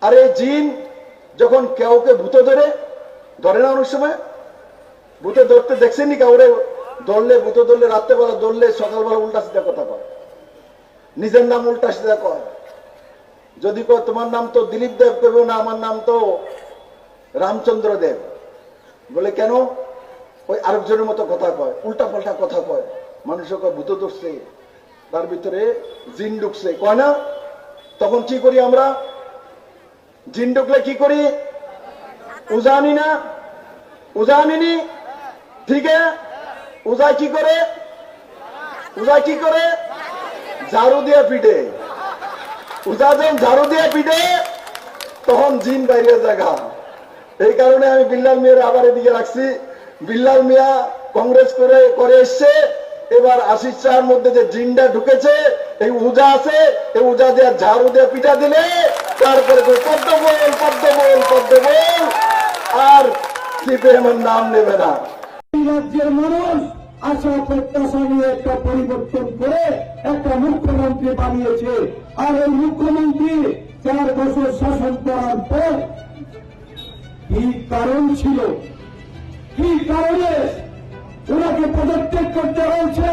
আর এই জিন যখন কেউকে ভূত ধরে ধরে না অনেক সময়? ভূতে ধরতে দেখছেনি কাউরে? ধরলে, ভূত ধরলে, রাত্রেবেলা ধরলে, সকালবেলা উল্টা সিধা কথা কয়। নিজের নাম উল্টা সিধা কয়। যদি কয়, তোমার নাম তো দিলীপ দেব কেবে না, আমার নাম তো রামচন্দ্র দেব। বলে, কেন? ওই আরেকজনের মতো কথা কয় উল্টা পাল্টা কথা কয়। মানুষের কয়, ভূত ধরছে। তার ভিতরে জিন ঢুকছে। কয় না? তখন কি করি আমরা? জিন ঢুকলে কি করি? উজানি না? উজানিনি ঠিক উজায় কি করে? উজায় কি করে? ঝাড়ু দিয়ে পিঠে উজা যখন ঝাড়ু দিয়ে পিঠে তখন জিন বাইরে জায়গা এই কারণে আমি বিল্লাল মিয়ার আবার এদিকে রাখছি। বিল্লাল মিয়া কংগ্রেস করে করে এসছে। এবার আশিস শাহের মধ্যে যে জিনটা ঢুকেছে, এই উজা আছে, এই উজা দিয়ে ঝাড়ু দিয়ে পিঠা দিলে তারপরে কই, পদ্ম বল পদ্ম বল পদ্ম বল। আর সিপিএমের নাম নেবে না। রাজ্যের মানুষ আশা প্রত্যাশা নিয়ে একটা পরিবর্তন করে একটা মুখ্যমন্ত্রী বানিয়েছে। আর এই মুখ্যমন্ত্রী চার বছর শাসন করার পর কি কারণ ছিল? কি কারণে ওনাকে পদত্যাগ করতে হয়েছে?